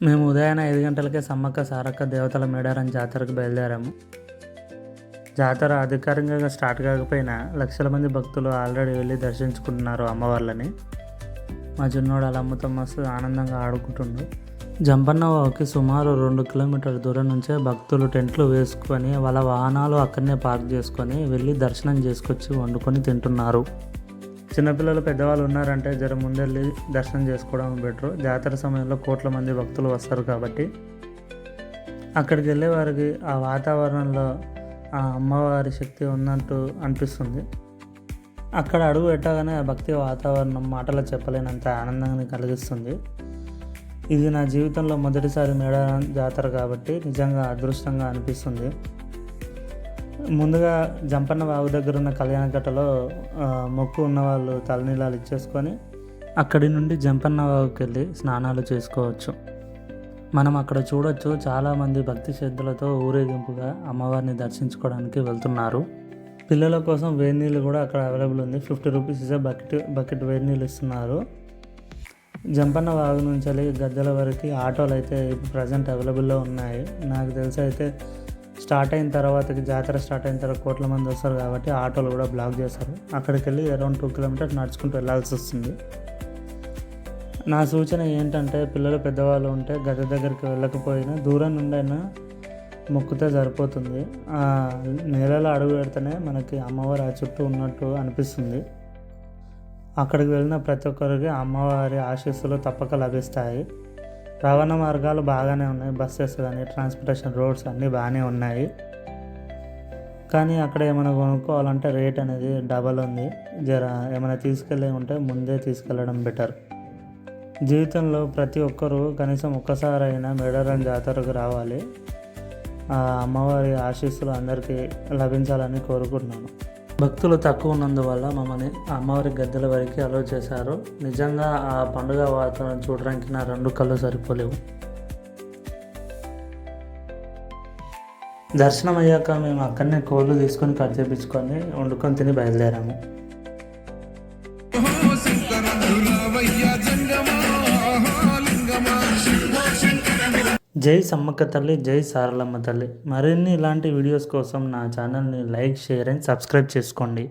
మేము ఉదయాన్నే ఐదు గంటలకే సమ్మక్క సారక్క దేవతల మేడారం జాతరకు బయలుదేరాము. జాతర అధికారికంగా స్టార్ట్ కాకపోయినా లక్షల మంది భక్తులు ఆల్రెడీ వెళ్ళి దర్శించుకుంటున్నారు అమ్మవార్లని. మా చిన్నోడు అలా అమ్మతో మస్తు ఆనందంగా ఆడుకుంటుండు. జంపన్నవాకి సుమారు రెండు కిలోమీటర్ల దూరం నుంచే భక్తులు టెంట్లు వేసుకొని వాళ్ళ వాహనాలు అక్కడనే పార్క్ చేసుకొని వెళ్ళి దర్శనం చేసుకొచ్చి వండుకొని తింటున్నారు. చిన్నపిల్లలు పెద్దవాళ్ళు ఉన్నారంటే జర ముందెళ్ళి దర్శనం చేసుకోవడం బెటర్. జాతర సమయంలో కోట్ల మంది భక్తులు వస్తారు కాబట్టి. అక్కడికి వెళ్ళే వారికి ఆ వాతావరణంలో ఆ అమ్మవారి శక్తి ఉన్నట్టు అనిపిస్తుంది. అక్కడ అడుగు పెట్టగానే ఆ భక్తి వాతావరణం మాటలు చెప్పలేనంత ఆనందాన్ని కలిగిస్తుంది. ఇది నా జీవితంలో మొదటిసారి మేడారం జాతర కాబట్టి నిజంగా అదృష్టంగా అనిపిస్తుంది. ముందుగా జంపన్న బాబు దగ్గర ఉన్న కళ్యాణకట్టలో మొక్కు ఉన్న వాళ్ళు తలనీలాలు ఇచ్చేసుకొని అక్కడి నుండి జంపన్న బాబుకి వెళ్ళి స్నానాలు చేసుకోవచ్చు. మనం అక్కడ చూడొచ్చు చాలామంది భక్తి శ్రద్ధలతో ఊరేగింపుగా అమ్మవారిని దర్శించుకోవడానికి వెళ్తున్నారు. పిల్లల కోసం వేడి నీళ్ళు కూడా అక్కడ అవైలబుల్ ఉంది. ఫిఫ్టీ రూపీస్ ఇసే బకెట్ బకెట్ వేడి నీళ్ళు ఇస్తున్నారు. జంపన్న వాగు నుంచి వెళ్ళి గద్దెల వరకు ఆటోలు అయితే ప్రజెంట్ అవైలబుల్లో ఉన్నాయి. నాకు తెలిసి అయితే స్టార్ట్ అయిన తర్వాత జాతర స్టార్ట్ అయిన తర్వాత కోట్ల మంది వస్తారు కాబట్టి ఆటోలు కూడా బ్లాక్ చేస్తారు. అక్కడికి వెళ్ళి అరౌండ్ టూ కిలోమీటర్స్ నడుచుకుంటూ వెళ్ళాల్సి వస్తుంది. నా సూచన ఏంటంటే పిల్లలు పెద్దవాళ్ళు ఉంటే గది దగ్గరికి వెళ్ళకపోయినా దూరం నుండైనా మొక్కితే సరిపోతుంది. ఆ నేలలో అడుగు పెడితేనే మనకి అమ్మవారు ఆ చుట్టూ ఉన్నట్టు అనిపిస్తుంది. అక్కడికి వెళ్ళిన ప్రతి ఒక్కరికి అమ్మవారి ఆశీస్సులు తప్పక లభిస్తాయి. రవాణా మార్గాలు బాగానే ఉన్నాయి. బస్సెస్ కానీ ట్రాన్స్పోర్టేషన్ రోడ్స్ అన్నీ బాగానే ఉన్నాయి. కానీ అక్కడ ఏమైనా కొనుక్కోవాలంటే రేట్ అనేది డబల్ ఉంది. జర ఏమైనా తీసుకెళ్ళి ఉంటే ముందే తీసుకెళ్ళడం బెటర్. జీవితంలో ప్రతి ఒక్కరూ కనీసం ఒక్కసారైనా మేడారం జాతరకు రావాలి. ఆ అమ్మవారి ఆశీస్సులు అందరికీ లభించాలని కోరుకుంటున్నాను. భక్తులు తక్కువ ఉన్నందువల్ల మమ్మల్ని అమ్మవారి గద్దెల వరకు అలో చేశారు. నిజంగా ఆ పండుగ వాతావరణం చూడడానికి నా రెండు కళ్ళు సరిపోలేవు. దర్శనం అయ్యాక మేము అక్కడనే కోళ్ళు తీసుకొని కట్ చేపించుకొని వండుకొని తిని బయలుదేరాము. జై సమ్మక్క తల్లి జై సారలమ్మ తల్లి. మరిన్ని ఇలాంటి వీడియోస్ కోసం నా ఛానల్ని లైక్ షేర్ అండ్ సబ్స్క్రైబ్ చేసుకోండి.